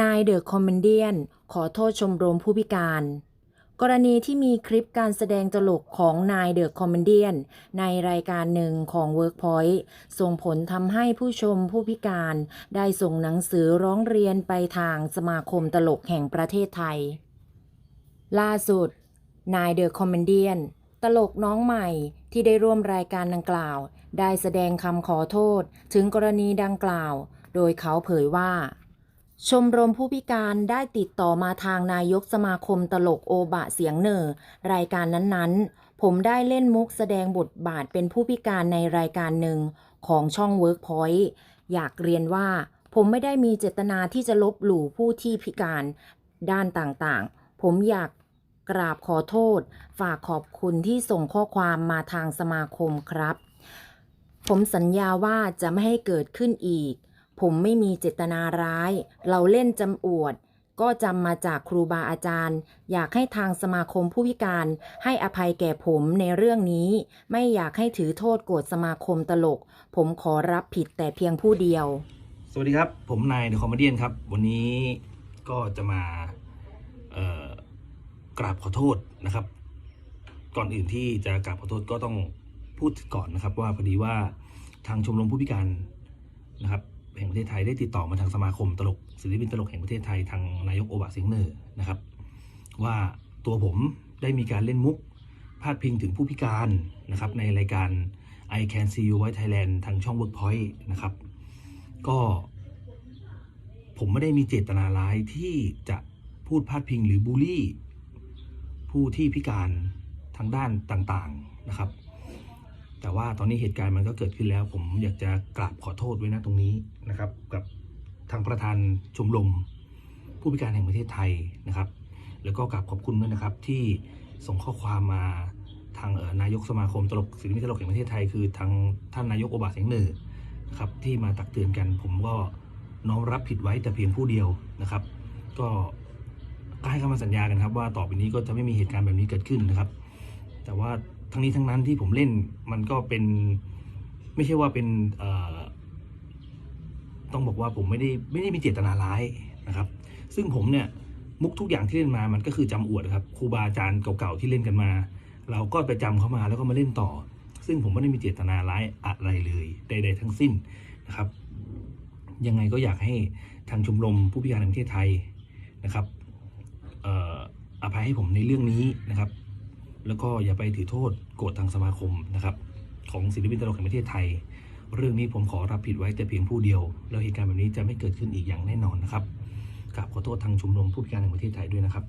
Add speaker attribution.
Speaker 1: นายเดอะคอมเมนเดียนขอโทษชมรมผู้พิการ กรณีที่มีคลิปการแสดงตลกของนายเดอะคอมเมนเดียนในรายการหนึ่งของ Workpoint ส่งผลทำให้ผู้ชมผู้พิการได้ส่งหนังสือร้องเรียนไปทางสมาคมตลกแห่งประเทศไทย ล่าสุด นายเดอะคอมเมนเดียนตลกน้องใหม่ที่ได้ร่วมรายการดังกล่าว ได้แสดงคำขอโทษถึงกรณีดังกล่าว โดยเขาเผยว่า ชมรมผู้พิการได้ติดต่อมาทางนายกสมาคมตลกโอบะเสียงเหน่อรายการนั้นๆ ผมได้เล่นมุกแสดงบทบาทเป็นผู้พิการในรายการหนึ่งของช่อง Workpoint อยากเรียนว่า ผมไม่ได้มีเจตนาที่จะลบหลู่ผู้ที่พิการด้านต่างๆ ผมอยากกราบขอโทษ ฝากขอบคุณที่ส่งข้อความมาทางสมาคมครับ ผมสัญญาว่าจะไม่ให้เกิดขึ้นอีก ผมไม่มีเจตนาร้าย เราเล่นจำอวด ก็จำมาจากครูบาอาจารย์ อยากให้ทางสมาคมผู้พิการให้อภัยแก่ผมในเรื่องนี้ ไม่อยากให้ถือโทษโกรธสมาคมตลก ผมขอรับผิดแต่เพียงผู้เดียว
Speaker 2: สวัสดีครับ ผมนายเดอะคอมเมดี้ครับ วันนี้ก็จะมาเอ่อกราบขอโทษนะครับ ก่อนอื่นที่จะกราบขอโทษก็ต้องพูดก่อนนะครับ ว่าพอดีว่าทางชมรมผู้พิการนะครับ แห่งประเทศไทยได้ติดต่อมาทางสมาคมตลกศิลปินตลกแห่งประเทศไทยทางนายกโอบะสียงเนอร์นะครับ ว่าตัวผมได้มีการเล่นมุกพาดพิงถึงผู้พิการนะครับในรายการ I Can See You White Thailand ทางช่อง Workpoint นะครับ ก็ผมไม่ได้มีเจตนาร้ายที่จะพูดพาดพิงหรือบูลลี่ ผู้ที่พิการทางด้านต่างๆนะครับ แต่ว่าตอนนี้เหตุการณ์มันก็เกิดขึ้นแล้ว ผมอยากจะกราบขอโทษไว้นะตรงนี้นะครับ กับทางประธานชมรมผู้พิการแห่งประเทศไทยนะครับ แล้วก็กราบขอบคุณด้วยนะครับที่ส่งข้อความมาทางนายกสมาคมตลกศิลปินตลกแห่งประเทศไทย คือทางท่านนายกโอบาเสียงเหนือครับที่มาตักเตือนกัน ผมก็น้อมรับผิดไว้แต่เพียงผู้เดียวนะครับก็ก็ให้คำสัญญากันครับว่าต่อไปนี้ก็จะไม่มีเหตุการณ์แบบนี้เกิดขึ้นนะครับ แต่ว่า ทั้งนี้ทั้งนั้นที่ผมเล่นมันก็เป็น ไม่ใช่ว่าเป็นต้องบอกว่าผมไม่ได้ไม่ได้มีเจตนาร้ายนะครับ ซึ่งผมเนี่ยมุกทุกอย่างที่เล่นมามันก็คือจำอวดครับครูบาอาจารย์เก่าๆที่เล่นกันมา เราก็ไปจำเข้ามาแล้วก็มาเล่นต่อ ซึ่งผมไม่ได้มีเจตนาร้ายอะไรเลยใด ๆ ทั้งสิ้นนะครับ ยังไงก็อยากให้ทางชมรมผู้พิการแห่งประเทศไทยนะครับอออภัยให้ผมในเรื่องนี้นะครับ แล้วก็อย่าไปถือโทษโกรธทางสมาคมนะครับของศิลปินตลกแห่งประเทศไทย เรื่องนี้ผมขอรับผิดไว้แต่เพียงผู้เดียว แล้วเหตุการณ์แบบนี้จะไม่เกิดขึ้นอีกอย่างแน่นอนนะครับกราบขอโทษทางชมรมผู้พิการแห่งประเทศไทยด้วยนะครับ